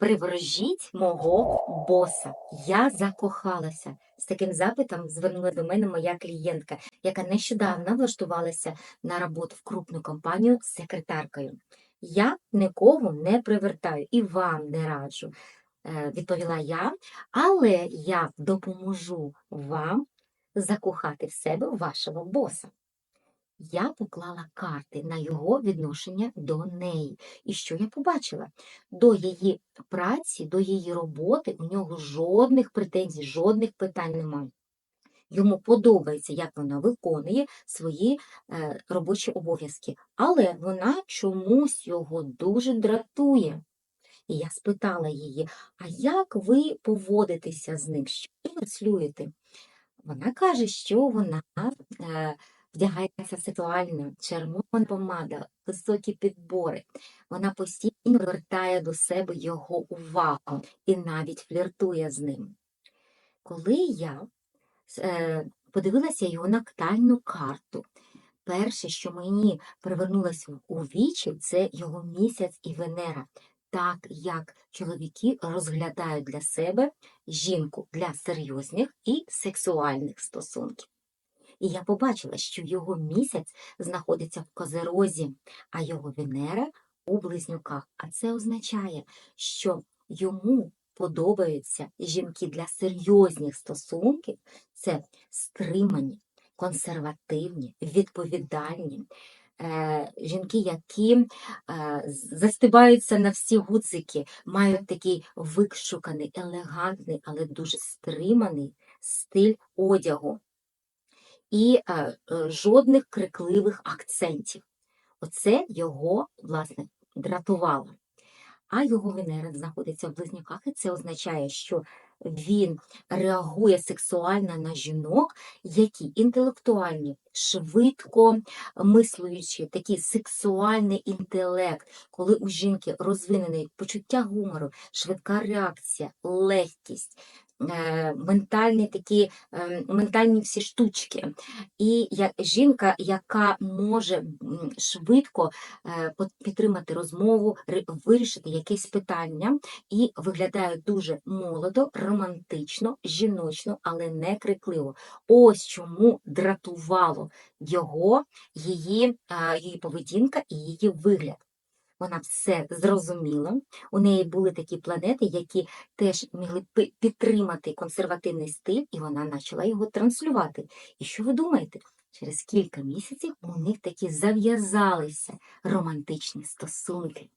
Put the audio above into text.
Приворожіть мого боса. Я закохалася. З таким запитом звернула до мене моя клієнтка, яка нещодавно влаштувалася на роботу в крупну компанію з секретаркою. Я нікого не привертаю і вам не раджу, е, відповіла я, але я допоможу вам закохати в себе вашого боса. Я поклала карти на його відношення до неї. І що я побачила? До її праці, до її роботи у нього жодних претензій, жодних питань немає. Йому подобається, як вона виконує свої е, робочі обов'язки, але вона чомусь його дуже дратує. І я спитала її, а як ви поводитеся з ним? Що ви транслюєте? Вона каже, що вона е, вдягається сексуально, червона помада, високі підбори. Вона постійно привертає до себе його увагу і навіть фліртує з ним. Коли я е, подивилася його нактальну карту, перше, що мені привернулося у вічі, це його місяць і Венера. Так як чоловіки розглядають для себе жінку для серйозних і сексуальних стосунків. І я побачила, що його місяць знаходиться в Козерозі, а його Венера у близнюках. А це означає, що йому подобаються жінки для серйозних стосунків, це стримані, консервативні, відповідальні. е, Жінки, які е, застибаються на всі гуцики, мають такий викшуканий, елегантний, але дуже стриманий стиль одягу і е, е, жодних крикливих акцентів. Оце його, власне, дратувало. А його Венера знаходиться в близнюках, і це означає, що він реагує сексуально на жінок, які інтелектуальні, швидко мислуючі, такий сексуальний інтелект, коли у жінки розвинене почуття гумору, швидка реакція, легкість. Е, Ментальні такі е, ментальні всі штучки, і я, жінка, яка може швидко е, підтримати розмову, вирішити якесь питання і виглядає дуже молодо, романтично, жіночно, але не крикливо. Ось чому дратувало його, її, її поведінка і її вигляд. Вона все зрозуміла. У неї були такі планети, які теж могли підтримати консервативний стиль, і вона почала його транслювати. І що ви думаєте? Через кілька місяців у них таки зав'язалися романтичні стосунки.